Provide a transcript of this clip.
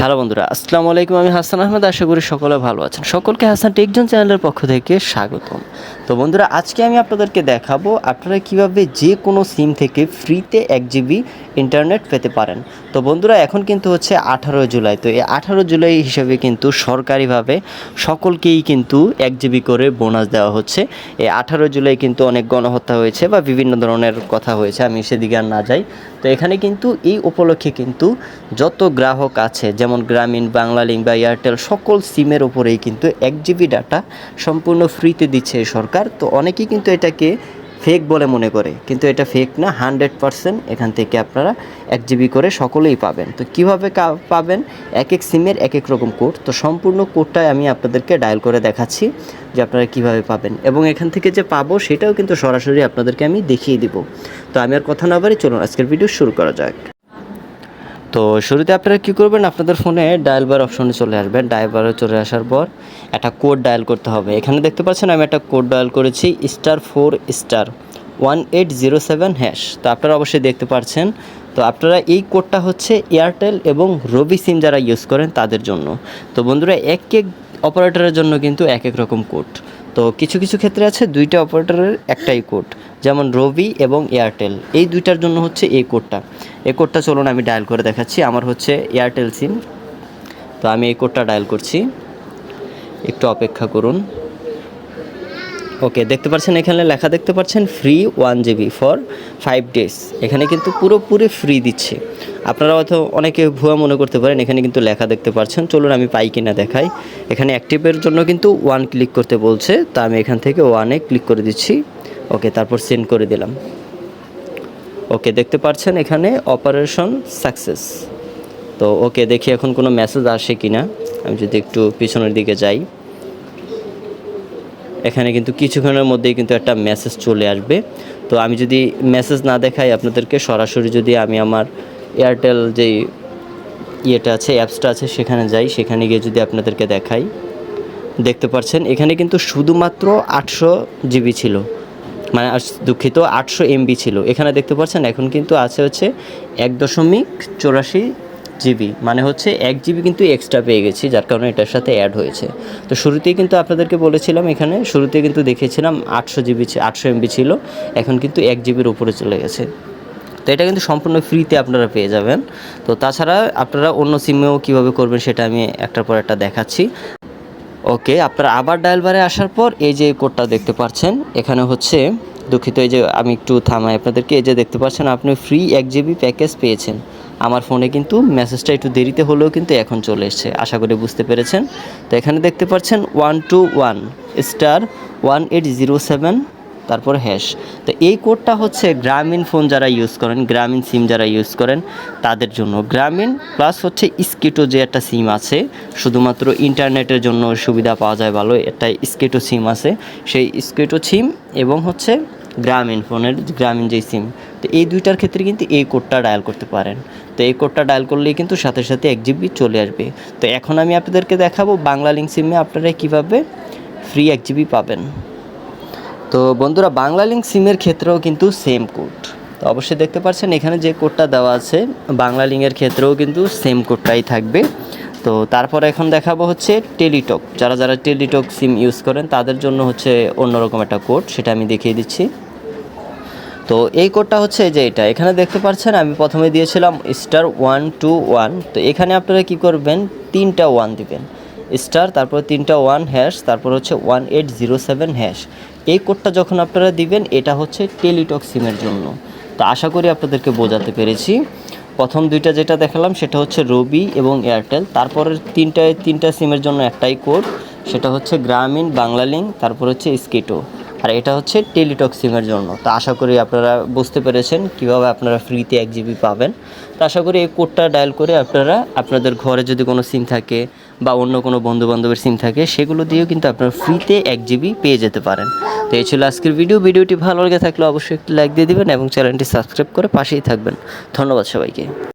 Hello বন্ধুরা, আসসালামু আলাইকুম। আমি হাসান আহমেদ, আশা করি সকলে ভালো আছেন। সকলকে হাসান টেকজন চ্যানেলের পক্ষ থেকে স্বাগতম। তো বন্ধুরা, আজকে আমি আপনাদেরকে দেখাবো আপনারা কীভাবে যে কোনো সিম থেকে ফ্রিতে এক জিবি ইন্টারনেট পেতে পারেন। তো বন্ধুরা, এখন কিন্তু হচ্ছে আঠারো জুলাই, তো এই আঠারো জুলাই হিসেবে কিন্তু সরকারিভাবে সকলকেই কিন্তু এক জিবি করে বোনাস দেওয়া হচ্ছে। এই আঠারো জুলাই কিন্তু অনেক গণহত্যা হয়েছে বা বিভিন্ন ধরনের কথা হয়েছে, আমি সেদিকে আর না যাই। তো এখানে কিন্তু এই উপলক্ষে কিন্তু যত গ্রাহক আছে, যেমন গ্রামীণ, বাংলালিংক বা এয়ারটেল, সকল সিমের উপরেই কিন্তু এক জিবি ডাটা সম্পূর্ণ ফ্রিতে দিচ্ছে এই সরকার তো অনেকেই কিন্তু এটাকে ফেক বলে মনে করে। কিন্তু এটা ফেক না হান্ড্রেড পারসেন্ট এখান থেকে আপনারা এক জিবি করে সকলেই পাবেন। তো কীভাবে পাবেন? এক এক সিমের এক এক রকম কোড। তো সম্পূর্ণ কোডটাই আমি আপনাদেরকে ডায়াল করে দেখাচ্ছি যে আপনারা কীভাবে পাবেন। এবং এখান থেকে যে পাবো, সেটাও কিন্তু সরাসরি আপনাদেরকে আমি দেখিয়ে দিব। তো আমি আর কথা না বাড়ি চলুন, আজকের ভিডিও শুরু করা যাক। তো শুরুতে আপনারা কী করবেন? আপনাদের ফোনে ডায়াল বার অপশনে চলে আসবেন। ডায়াল বারে চলে আসার পর একটা কোড ডায়াল করতে হবে। এখানে দেখতে পাচ্ছেন আমি একটা কোড ডায়াল করেছি, star four star, one eight zero seven hash. তো আপনারা অবশ্যই দেখতে পাচ্ছেন তো আপনারা এই কোডটা হচ্ছে এয়ারটেল এবং রবি সিম যারা ইউজ করেন তাদের জন্য। তো বন্ধুরা, এক এক অপারেটরের জন্য কিন্তু এক এক রকম কোড। তো কিছু কিছু ক্ষেত্রে আছে দুইটা অপারেটরের একটাই কোড। যেমন রবি এবং এয়ারটেল। এই দুইটার জন্য হচ্ছে এই কোডটা। এই কোডটা চলুন আমি ডায়াল করে দেখাচ্ছি। আমার হচ্ছে এয়ারটেল সিম। তো আমি এই কোডটা ডায়াল করছি। একটু অপেক্ষা করুন। ওকে, দেখতে পাচ্ছেন এখানে লেখা দেখতে পাচ্ছেন free one GB for five days. এখানে কিন্তু পুরোপুরি ফ্রি দিচ্ছে। আপনারা হয়তো অনেকে ভুয়া মনে করতে পারেন, এখানে কিন্তু লেখা দেখতে পাচ্ছেন। চলুন আমি পাই কিনা দেখাই। এখানে অ্যাক্টিভের জন্য কিন্তু ওয়ান ক্লিক করতে বলছে। তা আমি এখান থেকে ওয়ানে ক্লিক করে দিচ্ছি। ওকে, তারপর সেন্ড করে দিলাম। ওকে, দেখতে পাচ্ছেন এখানে অপারেশন সাকসেস। তো ওকে, দেখি এখন কোনো মেসেজ আসে কিনা। আমি যদি একটু পিছনের দিকে যাই। এখানে কিন্তু কিছুক্ষণের মধ্যেই কিন্তু একটা মেসেজ চলে আসবে। তো আমি যদি মেসেজ না দেখাই আপনাদেরকে, সরাসরি যদি আমি আমার এয়ারটেল যেই ইয়েটা আছে, অ্যাপসটা আছে, সেখানে যাই, সেখানে গিয়ে যদি আপনাদেরকে দেখাই। দেখতে পাচ্ছেন এখানে কিন্তু শুধুমাত্র আটশো জিবি ছিল। মানে দুঃখিত, আটশো এমবি ছিল। এখানে দেখতে পাচ্ছেন, এখন কিন্তু আছে হচ্ছে এক দশমিক চৌরাশি জিবি মানে হচ্ছে এক জিবি কিন্তু এক্সট্রা পেয়ে গেছি, যার কারণে এটার সাথে অ্যাড হয়েছে। তো শুরুতেই কিন্তু আপনাদেরকে বলেছিলাম এখানে শুরুতে কিন্তু দেখেছিলাম আটশো জিবি আটশো এমবি ছিল, এখন কিন্তু এক জিবির উপরে চলে গেছে। তো এটা কিন্তু সম্পূর্ণ ফ্রিতে আপনারা পেয়ে যাবেন। তো তাছাড়া আপনারা অন্য সিমেও কীভাবে করবেন সেটা আমি একটার পর একটা দেখাচ্ছি। ওকে, আপনারা আবার ডায়াল বারে আসার পর এই যে কোডটা দেখতে পাচ্ছেন, এখানে হচ্ছে দুঃখিত, এই যে আমি একটু থামাই আপনাদেরকে, এই যে দেখতে পাচ্ছেন আপনি ফ্রি এক জিবি প্যাকেজ পেয়েছেন। আমার ফোনে কিন্তু মেসেজটা একটু দেরিতে হলেও কিন্তু এখন চলে এসেছে, আশা করি বুঝতে পেরেছেন। তো এখানে দেখতে পাচ্ছেন one two one star one eight zero seven তারপর হ্যাশ তো এই কোডটা হচ্ছে গ্রামীণ ফোন যারা ইউজ করেন, গ্রামীণ সিম যারা ইউজ করেন, তাদের জন্য। গ্রামীণ প্লাস হচ্ছে স্কিটো যে একটা সিম আছে, শুধুমাত্র ইন্টারনেটের জন্য সুবিধা পাওয়া যায় ভালো, একটা স্কিটো সিম আছে। সেই স্কিটো সিম এবং হচ্ছে গ্রামীণ ফোনের গ্রামীণ যেই সিম তো এই দুইটার ক্ষেত্রে কিন্তু এই কোডটা ডায়াল করতে পারেন। তো এই কোডটা ডায়াল করলেই কিন্তু সাথে সাথে এক জিবি চলে আসবে। তো এখন আমি আপনাদেরকে দেখাবো বাংলা লিঙ্ক সিমে আপনারা কীভাবে ফ্রি এক জিবি পাবেন। তো বন্ধুরা, বাংলা লিঙ্ক সিমের ক্ষেত্রেও কিন্তু সেম কোড তো অবশ্যই দেখতে পাচ্ছেন, এখানে যে কোডটা দেওয়া আছে, বাংলা লিঙ্কের ক্ষেত্রেও কিন্তু সেম কোডটাই থাকবে। তো তারপর এখন দেখাবো হচ্ছে টেলিটক যারা যারা টেলিটক সিম ইউজ করেন, তাদের জন্য হচ্ছে অন্যরকম একটা কোড সেটা আমি দেখিয়ে দিচ্ছি। তো এই কোডটা হচ্ছে যে এটা। এখানে দেখতে পাচ্ছেন, আমি প্রথমে দিয়েছিলাম স্টার ওয়ান টু ওয়ান তো এখানে আপনারা কি করবেন? তিনটা ওয়ান দিবেন। স্টার তারপর তিনটা ওয়ান হ্যাশ তারপর হচ্ছে one eight zero seven hash এই কোডটা যখন আপনারা দিবেন, এটা হচ্ছে টেলিটক সিমের জন্য। তো আশা করি আপনাদেরকে বোঝাতে পেরেছি। প্রথম দুইটা যেটা দেখালাম, সেটা হচ্ছে রবি এবং এয়ারটেল। তারপরের তিনটায় তিনটা সিমের জন্য একটাই কোড, সেটা হচ্ছে গ্রামীণ বাংলালিঙ্ক তারপর হচ্ছে স্কিটো। আর এটা হচ্ছে টেলিটক সিমের জন্য। তো আশা করি আপনারা বুঝতে পেরেছেন কীভাবে আপনারা ফ্রিতে এক জিবি পাবেন। তো আশা করি এই কোডটা ডায়াল করে আপনারা, আপনাদের ঘরে যদি কোনো সিম থাকে বা অন্য কোনো বন্ধু বান্ধবের সিম থাকে, সেগুলো দিয়েও কিন্তু আপনারা ফ্রিতে এক জিবি পেয়ে যেতে পারেন। তো এই ছিল আজকের ভিডিও ভিডিওটি ভালো লাগে থাকলে অবশ্যই একটি লাইক দিয়ে দেবেন এবং চ্যানেলটি সাবস্ক্রাইব করে পাশেই থাকবেন। ধন্যবাদ সবাইকে।